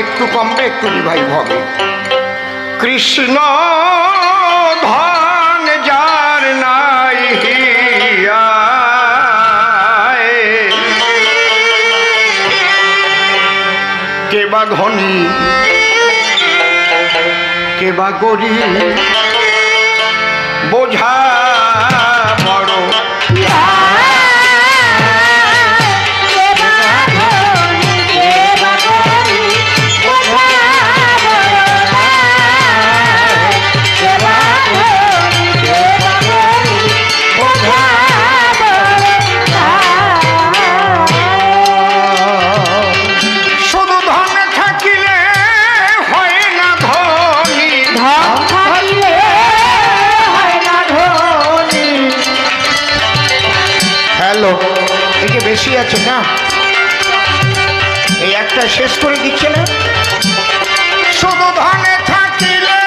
একটু কমবে একটু রিভাইভ হবে। কৃষ্ণ ধন যার নাই কেবা কেবা ধনী কে বা গরিব আছে না। এই একটা শেষ করে দিচ্ছে না। শুধু ধনে থাকিলে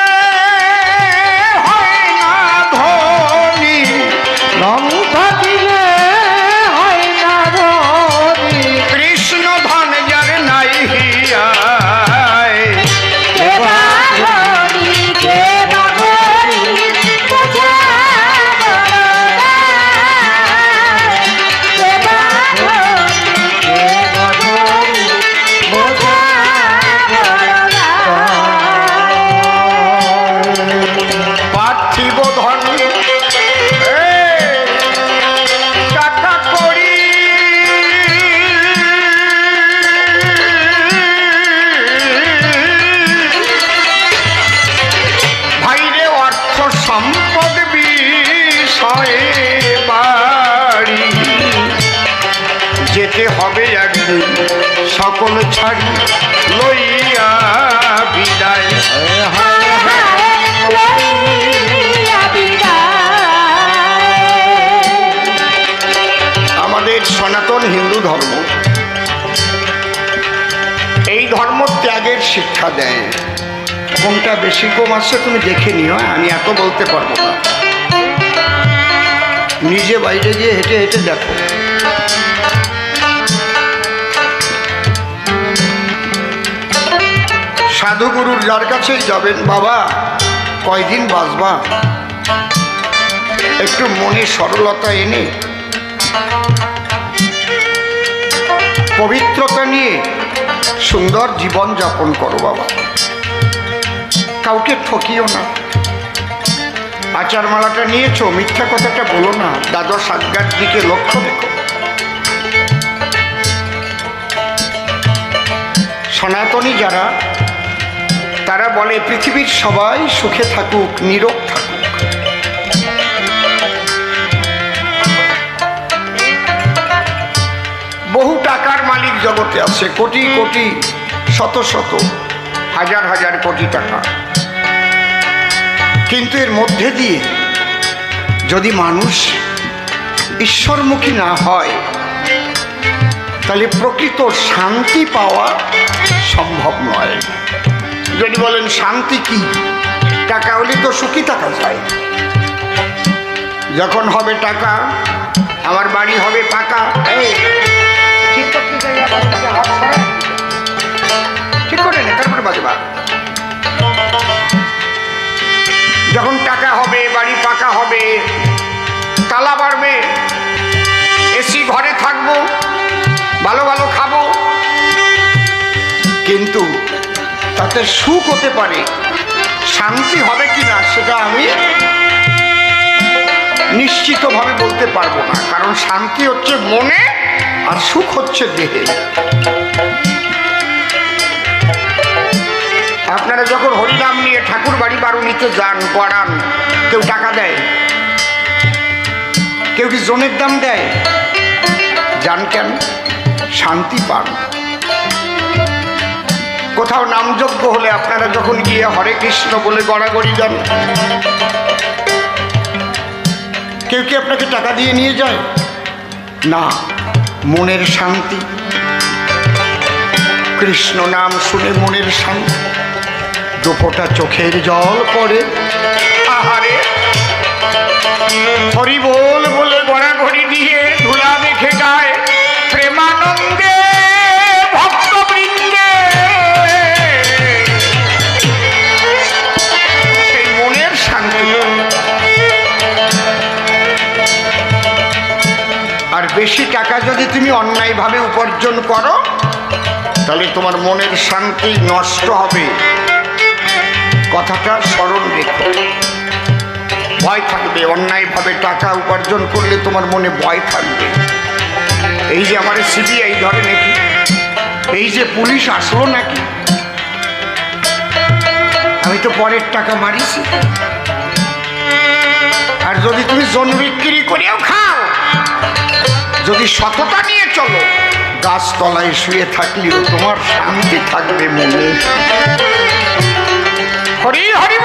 সকল ছাড়ি লইয়া বিদায়। আমাদের সনাতন হিন্দু ধর্ম এই ধর্ম ত্যাগের শিক্ষা দেয়। কোনটা বেশি কম আসছে তুমি দেখে নিও হ্যাঁ? আমি এত বলতে পারব না। নিজে বাইরে গিয়ে হেঁটে হেঁটে দেখো। সাধুগুরুর যার কাছেই যাবেন, বাবা, কয়দিন বাঁচবা? একটু মনে সরলতা এনে। পবিত্রতা নিয়ে সুন্দর জীবন যাপন করো, বাবা। কাউকে ঠকিও না। আচারমালাটা নিয়েছো, মিথ্যা কথাটা বলো না। দ্বাদশ আজ্ঞার দিকে লক্ষ্য রেখো সনাতনী যারা তারা বলে, পৃথিবীর সবাই সুখে থাকুক, নীরব থাকুক। বহু টাকার মালিক জগতে আছে, কোটি কোটি, শত শত, হাজার হাজার কোটি টাকা। কিন্তু এর মধ্যে দিয়ে যদি মানুষ ঈশ্বরমুখী না হয়, তাহলে প্রকৃত শান্তি পাওয়া সম্ভব নয়। যদি বলেন শান্তি কি? টাকা হলে তো সুখী থাকা যায়। যখন হবে টাকা, আমার বাড়ি হবে পাকা। ঠিক করে নে, তারপরে বাজবা যখন টাকা হবে, বাড়ি পাকা হবে, তালা বাড়বে এসি ঘরে থাকব, ভালো ভালো খাব। কিন্তু তাতে সুখ হতে পারে। শান্তি হবে কি না সেটা আমি নিশ্চিতভাবে বলতে পারব না। কারণ শান্তি হচ্ছে মনে আর সুখ হচ্ছে দেহে। আপনারা যখন হরিনাম নিয়ে ঠাকুর বাড়ি বারুনিতে যান পড়ান কেউ টাকা দেয়, কেউ কি জনের দাম দেয়, যান কেন? শান্তি পান। কোথাও নামযজ্ঞ হলে আপনারা যখন গিয়ে হরে কৃষ্ণ বলে গড়াগড়ি যান কেউ কি আপনাকে টাকা দিয়ে নিয়ে যায়? না, মনের শান্তি। কৃষ্ণ নাম শুনে মনের শান্তি। দুপোটা চোখের জল পড়ে। আহারে! হরি বল বলে গড়াগড়ি দিয়ে ধুলা মেখে গায় তুমি অন্যায়ভাবে উপার্জন করো, তাহলে তোমার মনের শান্তি নষ্ট হবে। কথাটা স্মরণ রেখো। ভয় থাকবে, অন্যায়ভাবে টাকা উপার্জন করলে তোমার মনে ভয় থাকবে। এই যে আমার সিবিআই ধরে নাকি? এই যে পুলিশ আসলো নাকি? আমি তো পরের টাকা মারিছি। আর যদি তুমি জন বিক্রি করেও খাও, যদি সততা নিয়ে চলো। গাছতলায় শুয়ে থাকলেও তোমার শান্তি থাকবে মনে। হরি হরি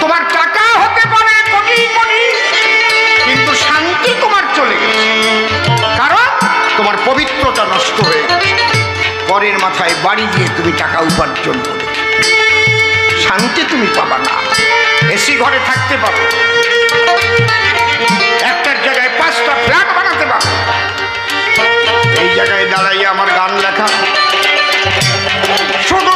তোমার টাকা হতে পারে কোটি কোটি। কিন্তু শান্তি তোমার চলে গেছে। কারণ? তোমার পবিত্রতা নষ্ট হয়ে গেছে। পরের মাথায় বাড়ি দিয়ে তুমি টাকা উপার্জন করে শান্তি তুমি পাবা না। এসি ঘরে থাকতে পারো। একটার জায়গায় পাঁচটা ফ্ল্যাট বানাতে পারো এই জায়গায় দাঁড়াইয়ে আমার গান লেখা শুধু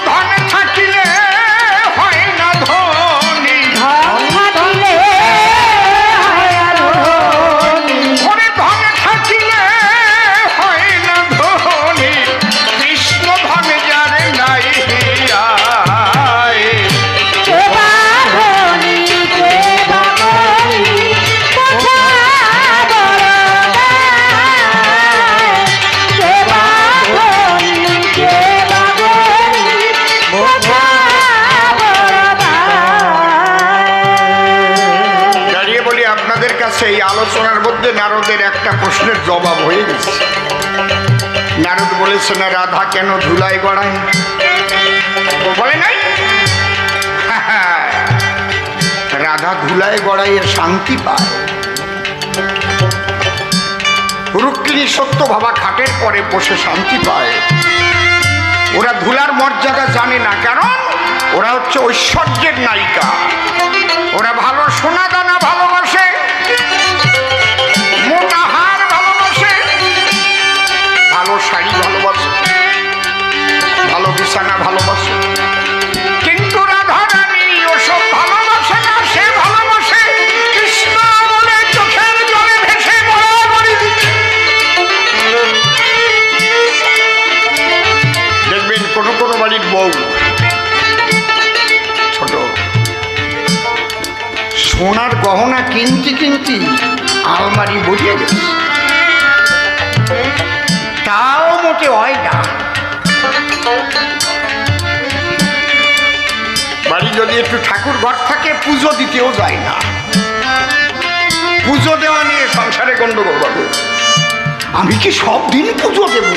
এই আলোচনার মধ্যে নারদের একটা প্রশ্নের জবাব হয়ে গেছে। নারদ বলেছে না রাধা কেন ধুলায় গড়ায়? বলে নাই? রাধা ধুলায় গড়াইয়ে শান্তি পায়। রুক্মিণী সত্য ভাবা খাটের পরে বসে শান্তি পায়। ওরা ধুলার মর্যাদা জানে না, কারণ ওরা হচ্ছে ঐশ্বর্যের নায়িকা। ওরা ভালো সোনা সোনার গহনা কিনতে কিনতে আলমারি বলিয়ে গেছে তাও মোটে হয় না। বাড়ি যদি একটু ঠাকুর ঘর থাকে, পুজো দিতেও যায় না। পুজো দেওয়া নিয়ে সংসারে গন্ডগোল হবে আমি কি সব দিন পুজো দেবো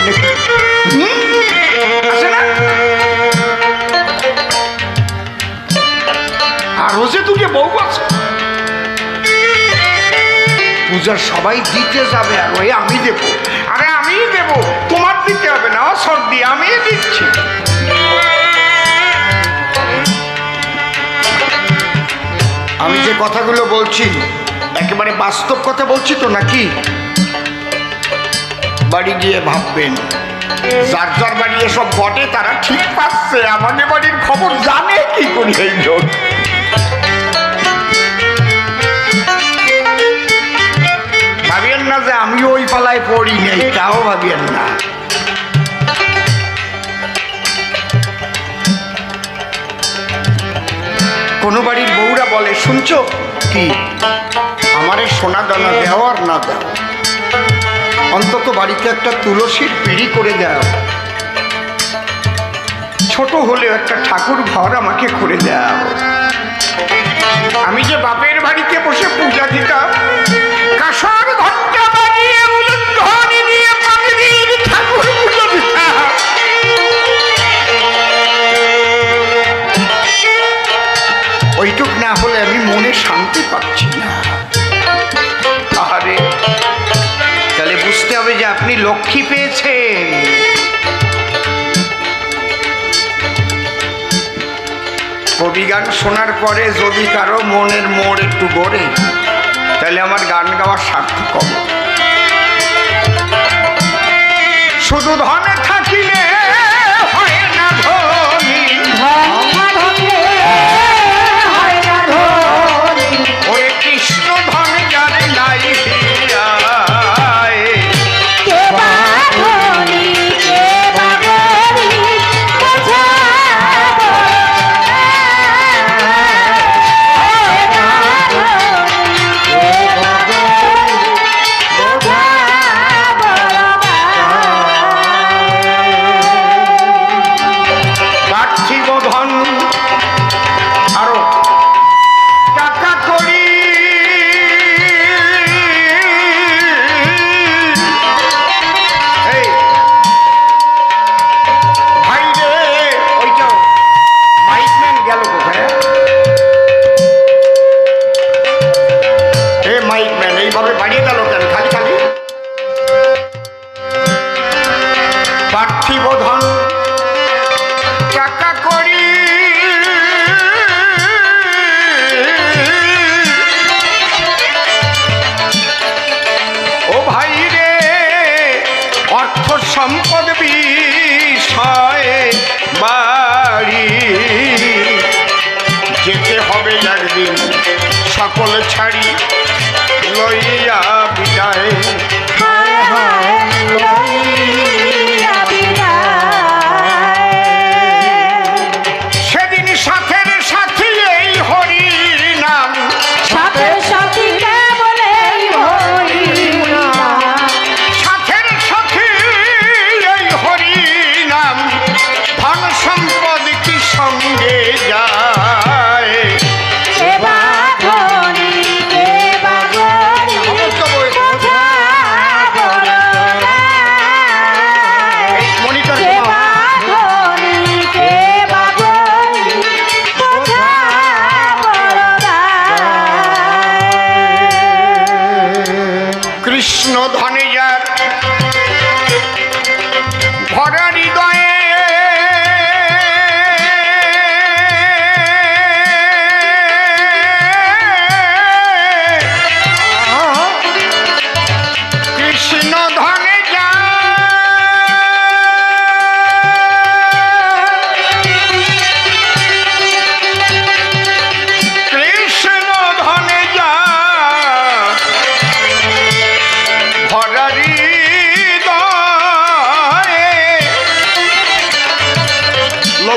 আরও যে দুটো বউ আছে। পূজার সবাই দিতে যাবে, আর ওই আমি দেব। আরে আমি দেব, তোমার দিতে হবে না সর্দি আমি দিচ্ছি। আমি যে কথাগুলো বলছি, একেবারে বাস্তব কথা বলছি তো নাকি? বাড়ি গিয়ে ভাববেন, যার যার বাড়ি এসব ঘটে তারা ঠিক পাচ্ছে। আমাদের বাড়ির খবর জানে কি করি এই তাও ভাবিয়েন না কোনো বাড়ির বউরা বলে, শুনছো? কি? আমারে সোনা দানা দেও আর না দাও। অন্তত বাড়িতে একটা তুলসীর পিড়ি করে দাও। ছোট হলেও একটা ঠাকুর ঘর আমাকে করে দাও। আমি যে বাপের বাড়িতে বসে পূজা দিতাম কবি গান শোনার পরে যদি কারও মনের মোড় একটু গড়ে, তাহলে আমার গান গাওয়ার সার্থক হবে শুধু ধনে হবে একদিন সকল ছাড়ি লইয়া বিদায়। সেদিন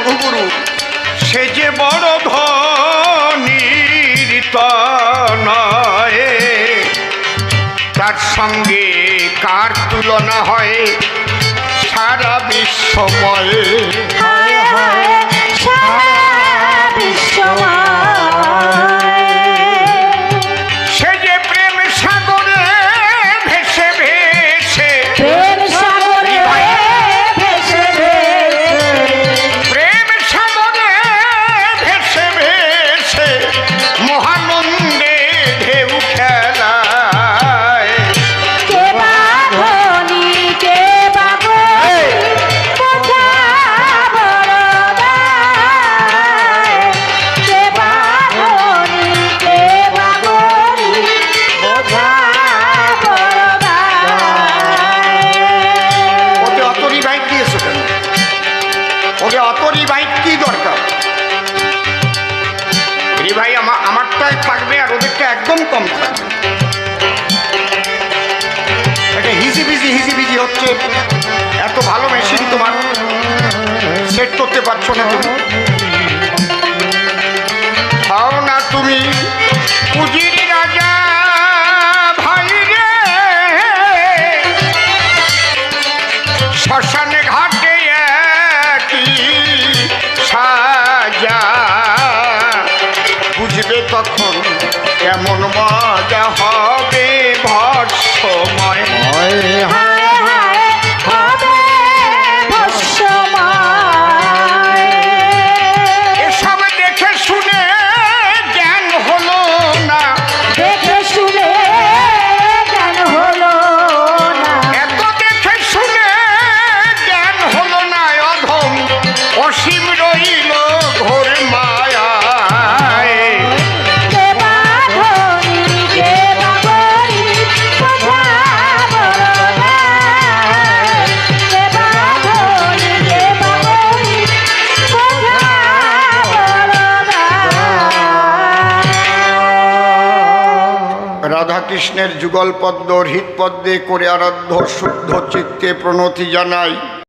লঘুগুরু সে যে বড় ধীত তার সঙ্গে কার তুলনা হয়? সারা বিশ্বময়ে। সে ওকে অত রিভাইট কি দরকার? রিভাই আমার আমারটাই থাকবে আর ওদেরটা একদম কম থাকবে। এটা হিজি বিজি হিজি বিজি হচ্ছে। এত ভালো মেশিন তোমার। সেট করতে পারছ না তুমি। খাও না তুমি, পুজির রাজা ভাই রে। রাধাকৃষ্ণের যুগল পদ্ম হৃৎপদ্মে করে আরাধ্য শুদ্ধ চিত্তে প্রণতি জানাই।